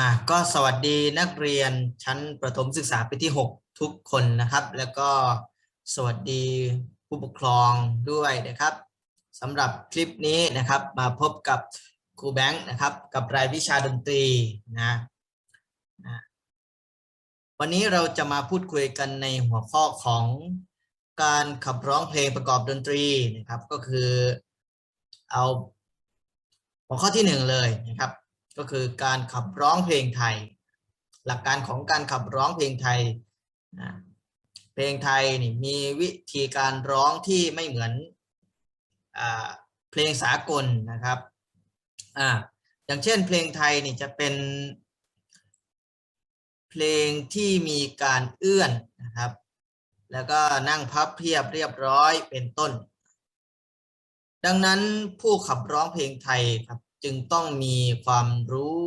อ่าก็สวัสดีนักเรียนชั้นประถมศึกษาปีที่ 6 ทุกคนนะครับ แล้วก็สวัสดีผู้ปกครองด้วยนะครับสำหรับคลิปนี้นะครับมาพบกับครูแบงค์นะครับ กับรายวิชาดนตรีนะนะวันนี้เราจะมาพูดคุยกันในหัวข้อของการขับร้องเพลงประกอบดนตรีนะครับ ก็คือเอาหัวข้อที่หนึ่งเลยนะครับ ก็คือการขับร้องเพลงไทย หลักการของการขับร้องเพลงไทย เพลงไทยนี่มีวิธีการร้องที่ไม่เหมือนอเพลงสากลนะครับออย่างเช่นเพลงไทยนี่จะเป็น เพลงที่มีการเอื้อนนะครับ แล้วก็นั่งพับเพียบเรียบร้อยเป็นต้น ดังนั้นผู้ขับร้องเพลงไทยครับ จึงต้องมีความรู้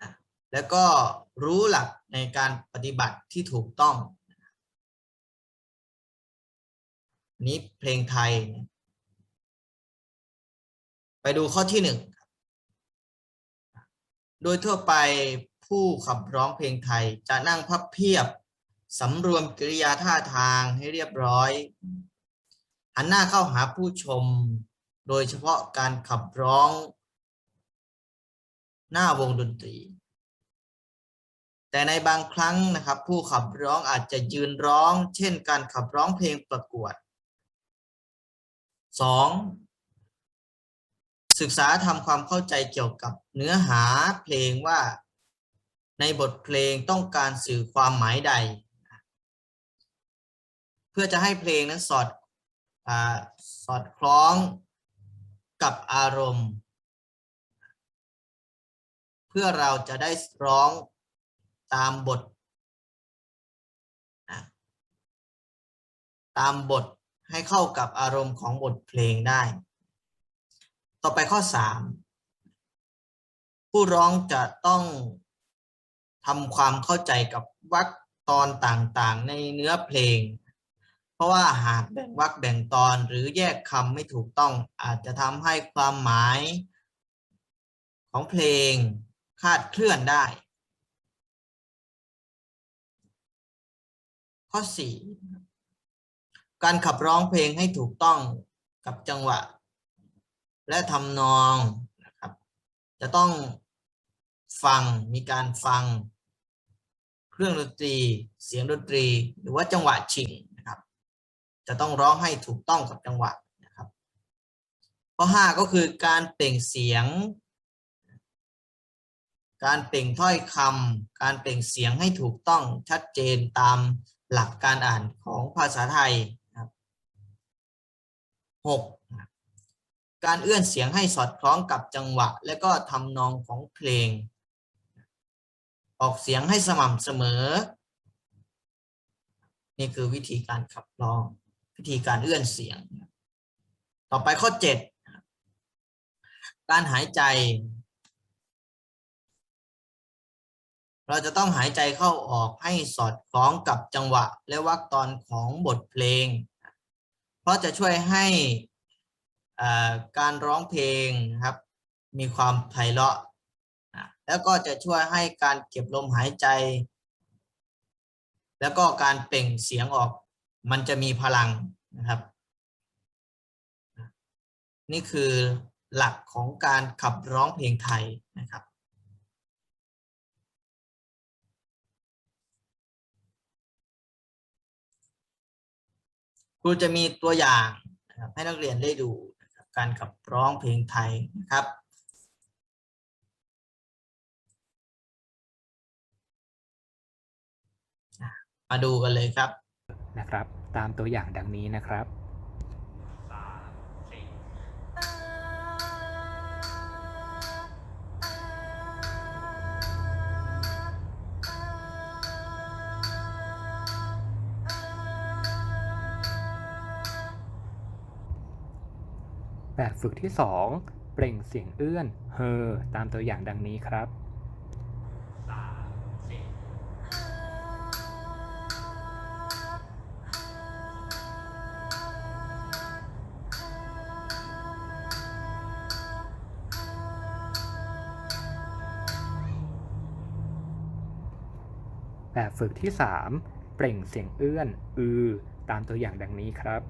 นะแล้วก็รู้หลักในการปฏิบัติที่ถูกต้องนี้เพลงไทย ไปดูข้อที่หนึ่งโดยทั่วไปผู้ขับร้องเพลงไทยจะนั่งพับเพียบสำรวมกิริยาท่าทางให้เรียบร้อย หันหน้าเข้าหาผู้ชม โดยเฉพาะการขับร้องหน้าวงดนตรี แต่ในบางครั้งนะครับ ผู้ขับร้องอาจจะยืนร้อง เช่น การขับร้องเพลงประกวด 2. ศึกษาทำความเข้าใจเกี่ยวกับเนื้อหาเพลงว่าในบทเพลงต้องการสื่อความหมายใด เพื่อจะให้เพลงนั้นสอดอสอดคล้อง กับอารมณ์ เพื่อเราจะได้ร้องตามบทนะตามบทให้เข้ากับอารมณ์ของบทเพลงได้ ต่อไปข้อ 3 ผู้ร้องจะต้องทำความเข้าใจกับวรรคตอนต่างๆ ในเนื้อเพลง เพราะว่าหากแบ่งวรรคแบ่งตอนหรือแยกคำไม่ถูกต้องอาจจะทำให้ความหมายของเพลงคาดเคลื่อนได้ ข้อ 4 การขับร้องเพลงให้ถูกต้องกับจังหวะ และทำนองนะครับ จะต้องฟังมีการฟัง เครื่องดนตรี เสียงดนตรี หรือว่าจังหวะชิง จะต้องร้องให้ถูกต้องกับจังหวะนะครับข้อ5ก็คือการเปล่งเสียง การเปล่งถ้อยคำการเปล่งเสียงให้ถูกต้องชัดเจนตามหลักการอ่านของภาษาไทยนะครับ 6. การเอื้อนเสียงให้สอดคล้องกับจังหวะ และก็ทำนองของเพลง ออกเสียงให้สม่ำเสมอ นี่คือวิธีการขับร้อง วิธีการเอื้อนเสียง ต่อไปข้อ7การหายใจ เราจะต้องหายใจเข้าออกให้สอดคล้องกับจังหวะ และวรรคตอนของบทเพลง เพราะจะช่วยให้การร้องเพลงครับ มีความไพเราะแล้วก็จะช่วยให้การเก็บลมหายใจ แล้วก็การเปล่งเสียงออก มันจะมีพลังนะครับ นี่คือหลักของการขับร้องเพลงไทยนะครับ ครูจะมีตัวอย่างนะครับให้นักเรียนได้ดูนะครับการขับร้องเพลงไทยนะครับมาดูกันเลยครับ นะครับ ตามตัวอย่างดังนี้นะครับแบบฝึกที่ 2 เปล่งเสียงเอื้อนเฮอตามตัวอย่างดังนี้ครับ แบบฝึกที่ 3 เปล่งเสียงเอื้อน อือ ตามตัวอย่างดังนี้ครับ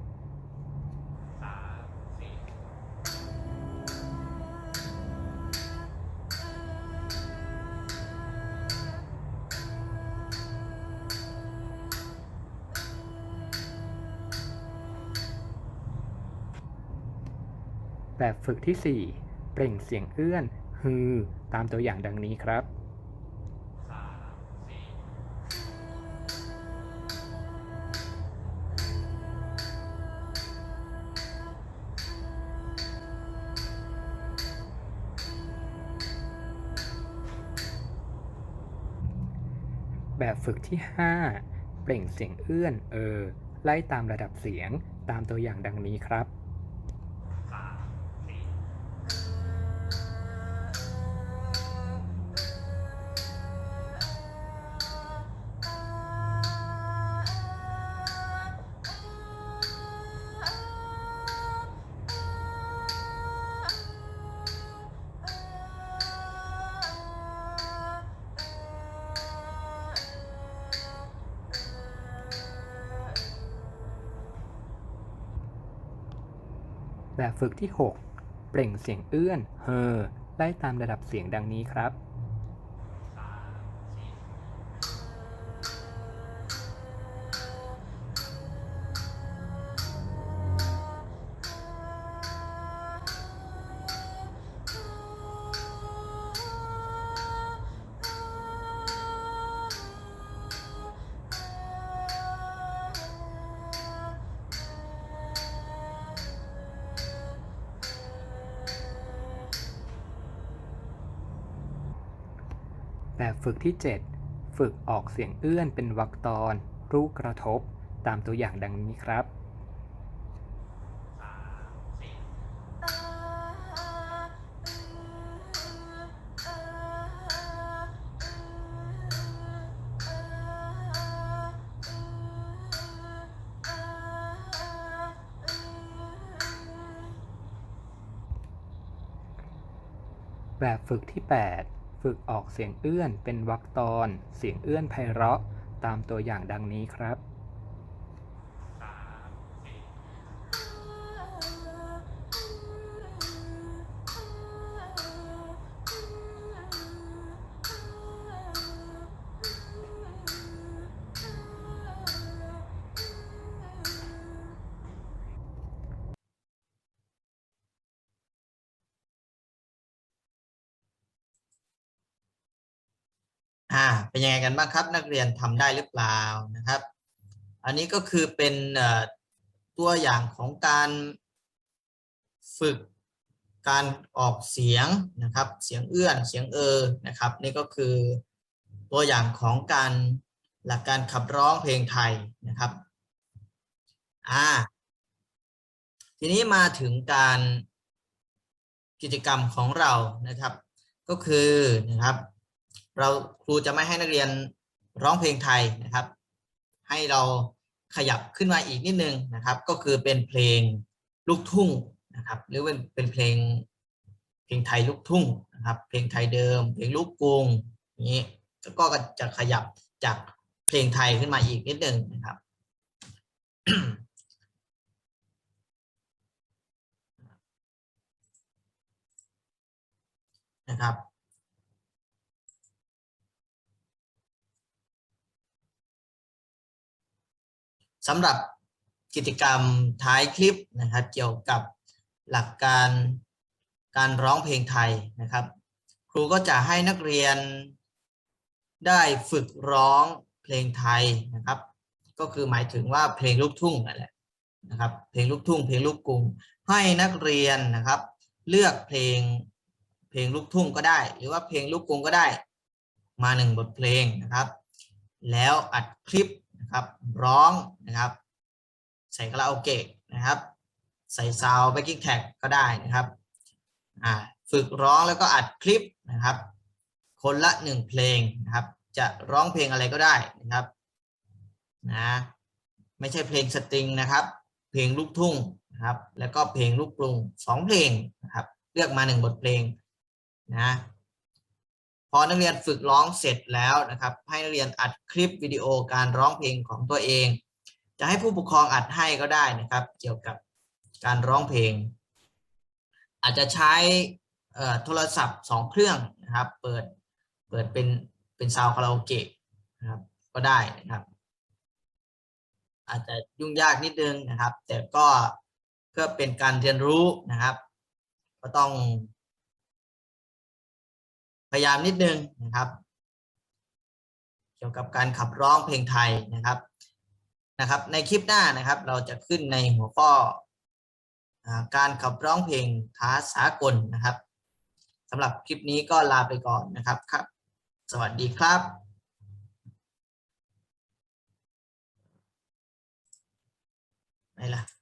แบบฝึกที่ 4 เปล่งเสียงเอื้อน ฮือ ตามตัวอย่างดังนี้ครับ แบบฝึกที่ 5 เปล่งเสียงเอื้อนเออ ไล่ตามระดับเสียงตามตัวอย่างดังนี้ครับ แบบฝึกที่ 6 เปล่งเสียงเอื้อน เฮอไล่ตามระดับเสียงดังนี้ครับ แบบฝึกที่ 7 ฝึกออกเสียงเอื้อนเป็นวรรคตอน รูปกระทบตามตัวอย่างดังนี้ครับแบบฝึกที่ 8 ฝึกออกเสียงเอื้อนเป็นวรรคตอน เสียงเอื้อนไพเราะ ตามตัวอย่างดังนี้ครับ เป็นยังไงกันบ้างครับ นักเรียนทำได้หรือเปล่านะครับ อันนี้ก็คือเป็นตัวอย่างของการฝึกการออกเสียงนะครับ เสียงเอื้อนเสียงเออนะครับ นี่ก็คือตัวอย่างของการหลักการขับร้องเพลงไทยนะครับอ่าทีนี้มาถึงการกิจกรรมของเรานะครับ ก็คือนะครับ เราครูจะไม่ให้นักเรียนร้องเพลงไทยนะครับ ให้เราขยับขึ้นมาอีกนิดนึงนะครับ ก็คือเป็นเพลงลูกทุ่งนะครับ หรือเป็นเป็นเพลงเพลงไทยลูกทุ่งนะครับ เพลงไทยเดิม เพลงลูกกรุงอย่างนี้แล้วก็จะขยับจากเพลงไทยขึ้นมาอีกนิดนึงนะครับ นะครับ สำหรับกิจกรรมท้ายคลิปนะครับ เกี่ยวกับหลักการการร้องเพลงไทยนะครับ ครูก็จะให้นักเรียนได้ฝึกร้องเพลงไทยนะครับ ก็คือหมายถึงว่าเพลงลูกทุ่งนั่นแหละนะครับ เพลงลูกทุ่ง เพลงลูกกรุงให้นักเรียนนะครับ เลือกเพลงเพลงลูกทุ่งก็ได้ หรือว่าเพลงลูกกรุงก็ได้ มาหนึ่งบทเพลงนะครับ แล้วอัดคลิป นะครับร้องนะครับ ใส่คาราโอเกะนะครับ ใส่ซาวด์แบ็กกิ้งแท็กก็ได้นะครับอ่าฝึกร้องแล้วก็อัดคลิปนะครับ คนละหนึ่งเพลงนะครับ จะร้องเพลงอะไรก็ได้นะครับนะไม่ใช่เพลงสตริงนะครับ เพลงลูกทุ่งนะครับ แล้วก็เพลงลูกกรุงสองเพลงนะครับ เลือกมาหนึ่งบทเพลงนะ อนักเรียนฝึกร้องเสร็จแล้วนะครับ ให้นักเรียนอัดคลิปวิดีโอการร้องเพลงของตัวเอง จะให้ผู้ปกครองอัดให้ก็ได้นะครับ เกี่ยวกับการร้องเพลง อาจจะใช้โทรศัพท์สองเครื่องนะครับ เปิดเปิดเป็นเป็นซาวคาราโอเกะนะครับ ก็ได้นะครับ อาจจะยุ่งยากนิดนึงนะครับ แต่ก็เพื่อเป็นการเรียนรู้นะครับ ก็ต้อง พยายามนิดนึงนะครับ เกี่ยวกับการขับร้องเพลงไทยนะครับนะครับ ในคลิปหน้านะครับ เราจะขึ้นในหัวข้อการขับร้องเพลงท้าสากลนะครับสำหรับคลิปนี้ก็ลาไปก่อนนะครับครับ สวัสดีครับไหนล่ะ